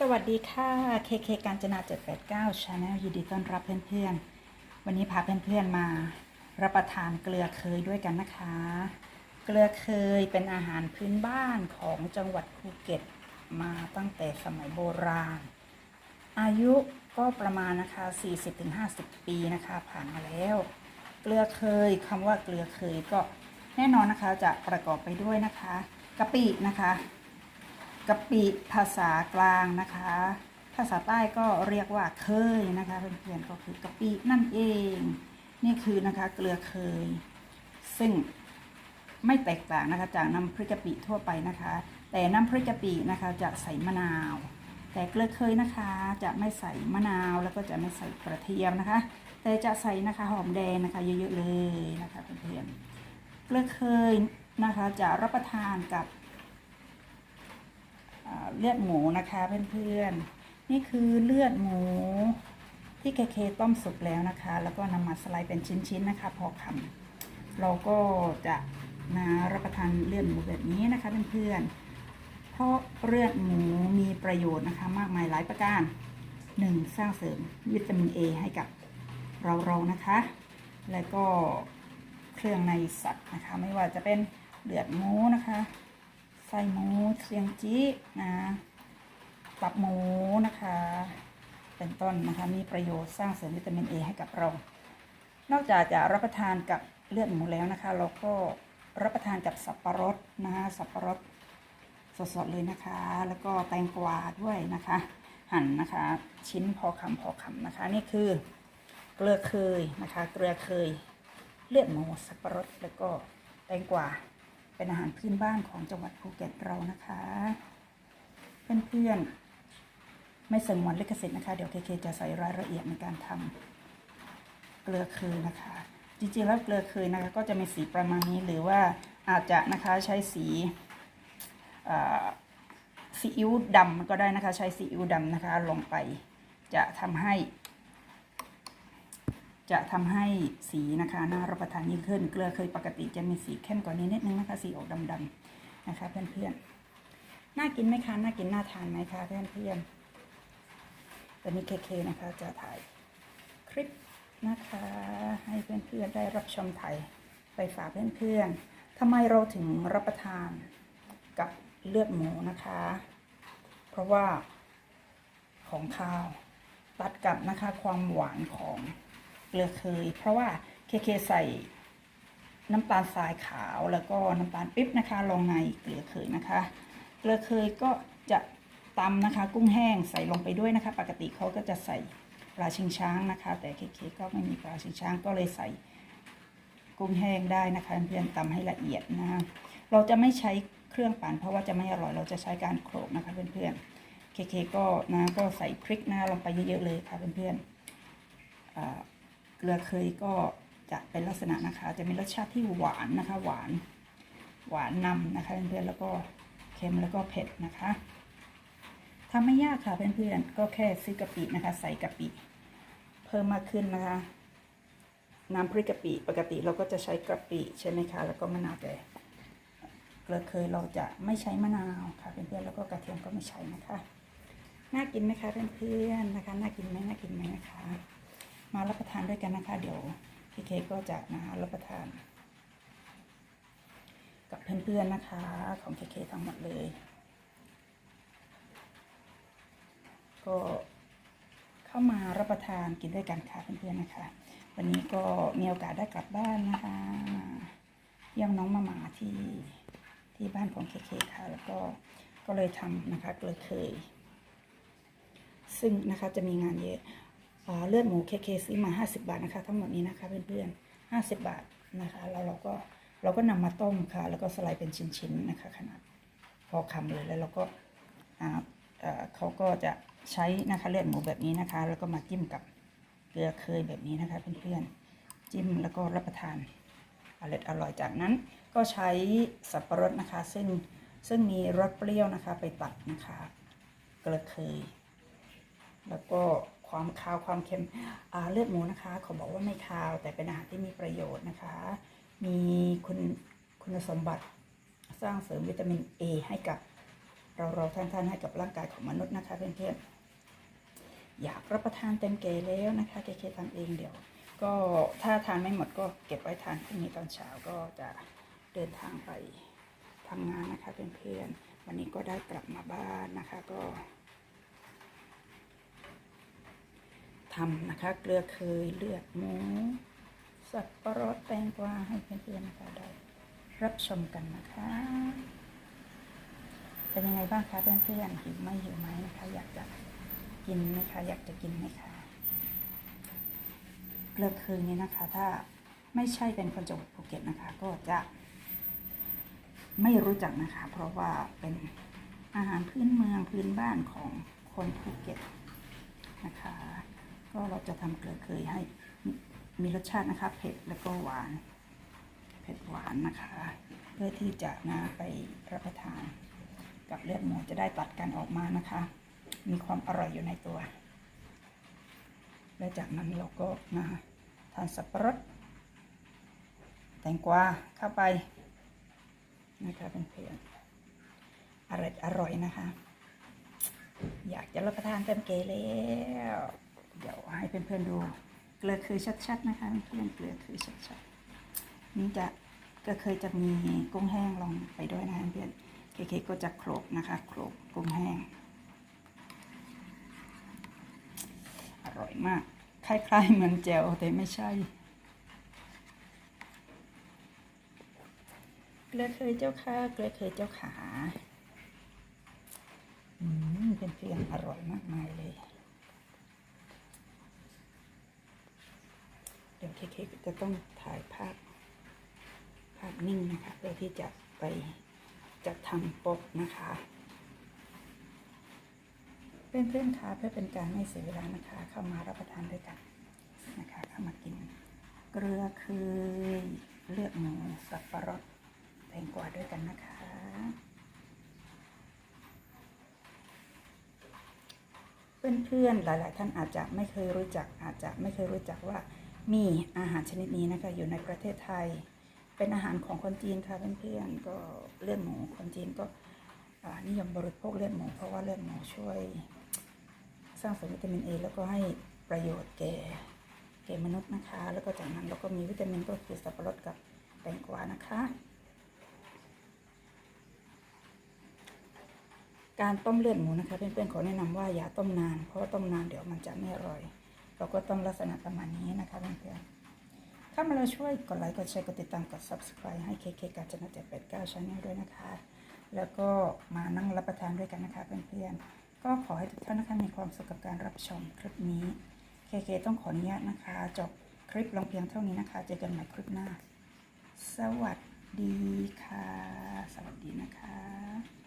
สวัสดีค่ะเคเคกาญจนา 789 Channel ยินดีต้อนรับเพื่อนๆ วันนี้พาเพื่อนๆมา รับประทานเกลือเคยด้วยกันนะคะ เกลือเคยเป็นอาหารพื้นบ้านของจังหวัดภูเก็ตมาตั้งแต่สมัยโบราณ อายุก็ประมาณนะคะ 40-50 ปีนะคะผ่านมาแล้ว เกลือเคยคำว่าเกลือเคยก็แน่นอนนะคะจะประกอบไปด้วยนะคะกะปินะคะ กะปิภาษากลางนะคะ ภาษาใต้ก็เรียกว่าเคยนะคะเพื่อนๆก็คือกะปินั่นเอง นี่คือนะคะเกลือเคย ซึ่งไม่แตกต่างนะคะจากน้ำพริกกะปิทั่วไปนะคะ แต่น้ำพริกกะปินะคะจะใส่มะนาว แต่เกลือเคยนะคะจะไม่ใส่มะนาวแล้วก็จะไม่ใส่กระเทียมนะคะ แต่จะใส่นะคะหอมแดงนะคะเยอะๆเลยนะคะเพื่อนๆเกลือเคยนะคะจะรับประทานกับ เลือดหมูนะคะเพื่อนๆ นี่คือเลือดหมู ที่เคเคต้มสุกแล้วนะคะ แล้วก็นำมาสไลด์เป็นชิ้นๆนะคะ พอคำเราก็จะมารับประทานเลือดหมูแบบนี้นะคะเพื่อนๆ เพราะเลือดหมูมีประโยชน์นะคะ มากมายหลายประการ 1. สร้างเสริมวิตามิน A ให้กับเราเราๆนะคะ แล้วก็เครื่องในสัตว์นะคะ ไม่ว่าจะเป็นเลือดหมูนะคะ ส้หมูเสียงจีนะตับหมูนะคะ เป็นต้นนะคะ มีประโยชน์สร้างเสริมวิตามิน A ให้กับเรา นอกจากจะรับประทานกับเลือดหมูแล้วนะคะ เราก็รับประทานกับสับปะรดนะคะสับปะรดสดๆเลยนะคะ แล้วก็แตงกวาด้วยนะคะ หั่นนะคะ ชิ้นพอคำพอคำนะคะ นี่คือเกลือเคยนะคะ เกลือเคย เลือดหมูสับปะรดแล้วก็แตงกวา เป็นอาหารพื้นบ้านของจังหวัดภูเก็ตเรานะคะ เพื่อนๆ ไม่สงวนลิขสิทธิ์นะคะ เดี๋ยวเคเคจะใส่รายละเอียดในการทำเกลือคยนนะคะ จริงๆแล้วเกลือคยนนะคะก็จะมีสีประมาณนี้หรือว่าอาจจะนะคะใช้สีซีอิ๊วดำก็ได้นะคะ ใช้ซีอิ๊วดำนะคะลงไปจะทำให้ จะทำให้สีนะคะน่ารับประทานยิ่งขึ้น เกลือเคยปกติจะมีสีเข้มกว่านี้นิดนึงนะคะ สีออกดำๆนะคะ เพื่อนๆ น่ากินไหมคะ น่ากินน่าทานไหมคะเพื่อนๆตอนนี้เคเคนะคะจะถ่ายคลิปนะคะ ให้เพื่อนๆได้รับชมถ่ายไปฝากเพื่อนๆทำไมเราถึงรับประทานกับเลือดหมูนะคะ เพราะว่าของข้าวตัดกับนะคะความหวานของ เกลือเคย เพราะว่าเคเคใส่น้ำตาลทรายขาวแล้วก็น้ำตาลปิ๊บนะคะลงในเกลือเคยนะคะ เกลือเคยก็จะตำนะคะ กุ้งแห้งใส่ลงไปด้วยนะคะ ปกติเขาก็จะใส่ปลาชิงช้างนะคะ แต่เคเคก็ไม่มีปลาชิงช้างก็เลยใส่กุ้งแห้งได้นะคะเพื่อนๆตำให้ละเอียดนะคะเราจะไม่ใช้เครื่องปั่นเพราะว่าจะไม่อร่อยเราจะใช้การโขลกนะคะเพื่อนๆเคเคก็นะก็ใส่พริกนะลงไปเยอะๆเลยค่ะเพื่อนๆอ่า ลือเคยก็จะเป็นลักษณะนะคะ จะมีรสชาติที่หวานนะคะ หวานหวานนำนะคะเพื่อนๆแล้วก็เค็มแล้วก็เผ็ดนะคะทำไม่ยากค่ะเพื่อนๆก็แค่ซื้อกะปินะคะ ใส่กะปิ เพิ่มมากขึ้นนะคะน้ำพริกกะปิปกติเราก็จะใช้กะปิใช่ไหมคะ แล้วก็มะนาวแต่เกลือเคยเราจะไม่ใช้มะนาวค่ะเพื่อนๆแล้วก็กระเทียมก็ไม่ใช้นะคะ น่ากินไหมคะเพื่อนๆนะคะ น่ากินไหมน่ากินไหมนะคะ มารับประทานด้วยกันนะคะ เดี๋ยวพี่เคกก็จะมารับประทาน กับเพื่อนๆนะคะ ของเคเคทั้งหมดเลย ก็เข้ามารับประทานกินด้วยกันค่ะเพื่อนๆนะคะ วันนี้ก็มีโอกาสได้กลับบ้านนะคะมาเยี่ยมน้องมาหมาที่ที่บ้านของเคเคค่ะ แล้วก็ก็เลยทำนะคะเลือเคย ซึ่งนะคะจะมีงานเยอะ เลือดหมูเคเคซื้อมา 50 บาทนะคะ ทั้งหมดนี้นะคะเพื่อนๆ50 บาทนะคะ แล้วเราก็เราก็นำมาต้มค่ะ แล้วก็สไลด์เป็นชิ้นๆนะคะ ขนาดพอคำเลยแล้วเราก็เอ่อเขาก็จะใช้นะคะเลือดหมูแบบนี้นะคะ แล้วก็มาจิ้มกับเกลือเคยแบบนี้นะคะเพื่อนๆจิ้มแล้วก็รับประทานอร่อยอร่อยจากนั้นก็ใช้สับปะรดนะคะ ซึ่งซึ่งมีรสเปรี้ยวนะคะไปตัดนะคะ เกลือเคย แล้วก็ ความคาวความเค็มเลือดหมูนะคะเขาบอกว่าไม่คาวแต่เป็นอาหารที่มีประโยชน์นะคะ มีคุณคุณสมบัติสร้างเสริมวิตามิน A ให้กับเราเราท่านท่านให้กับร่างกายของมนุษย์นะคะเพื่อนๆอยากรับประทานเต็มเกแล้วนะคะเคเคทำเองเดี๋ยว ก็ถ้าทานไม่หมดก็เก็บไว้ทานพรุ่งนี้ตอนเช้าก็จะเดินทางไปทำงานนะคะเพื่อนๆวันนี้ก็ได้กลับมาบ้านนะคะก็ ทำนะคะ เกลือเคยเลือดหมู สับปะรดแตงกวาให้เพื่อนๆนะคะได้รับชมกันนะคะ เป็นยังไงบ้างคะเพื่อนๆหิวไหมหิวไหมนะคะ อยากจะกินไหมคะอยากจะกินไหมคะเกลือเคืนนี้นะคะ ถ้าไม่ใช่เป็นคนจังหวัดภูเก็ตนะคะ ก็จะไม่รู้จักนะคะ เพราะว่าเป็นอาหารพื้นเมืองพื้นบ้านของคนภูเก็ตนะคะ ก็เราจะทำเกลือเคยให้มีรสชาตินะคะ เผ็ดแล้วก็หวาน เผ็ดหวานนะคะ เพื่อที่จะนะไปรับประทาน กับเลือดหมูจะได้ตัดกันออกมานะคะ มีความอร่อยอยู่ในตัว และจากนั้นเราก็มาทานสับปะรดแตงกวาเข้าไปนะคะเป็นเพื่อนอร่อยอร่อยนะคะ อยากจะรับประทานเต็มเกลแล้ว เดี๋ยวให้เพื่อนๆดู เกลือคือชัดๆนะคะเพื่อนเกลือคือชัดๆนี่จะก็เคยจะมีกุ้งแห้งลงไปด้วยนะเพื่อนเคเคก็จะโขลกนะคะโขลกกุ้งแห้ง อร่อยมาก คล้ายๆเหมือนแจ่วแต่ไม่ใช่เกลือเคยเจ้าค่ะเกลือเคยเจ้าขาอืมเป็นเพื่อนอร่อยมากมายเลย เดี๋ยวเคเคจะต้องถ่ายภาพ ภาพนิ่งนะคะ เพื่อที่จะไปจัดทำปกนะคะ เพื่อนๆคะเพื่อเป็นการไม่เสียเวลานะคะ เข้ามารับประทานด้วยกันนะคะเข้ามากิน เกลือคือเลือดหมูสับปะรดแตงกวาด้วยกันนะคะเพื่อนๆ หลาย ๆ ท่านอาจจะไม่เคยรู้จัก อาจจะไม่เคยรู้จักว่า มีอาหารชนิดนี้นะคะอยู่ในประเทศไทย เป็นอาหารของคนจีนค่ะเพื่อนๆก็เลือดหมูคนจีนก็นิยมบริโภคเลือดหมูเพราะว่าเลือดหมูช่วย สร้างสารวิตามินเอแล้วก็ให้ประโยชน์แก่แก่มนุษย์นะคะ แล้วก็จากนั้นเราก็มีวิตามินก็คือสับปะรดกับแตงกวานะคะ การต้มเลือดหมูนะคะเพื่อนๆขอแนะนำว่าอย่าต้มนาน เพราะว่าต้มนานเดี๋ยวมันจะไม่อร่อย เราก็ต้องลักษณะประมาณนี้นะคะเพื่อนๆถ้ามาเราช่วยกดไลค์กดแชร์กดติดตามกด subscribe ให้เคเคการจันทร์เจ็ดแปดเก้าช่องนลด้วยนะคะ แล้วก็มานั่งรับประทานด้วยกันนะคะเพื่อนๆก็ขอให้ทุกท่านนะคะมีความสุขกับการรับชมคลิปนี้เคเคต้องขออนุญาตนะคะจบคลิปลงเพียงเท่านี้นะคะเจอกันใหม่คลิปหน้า สวัสดีค่ะ สวัสดีนะคะ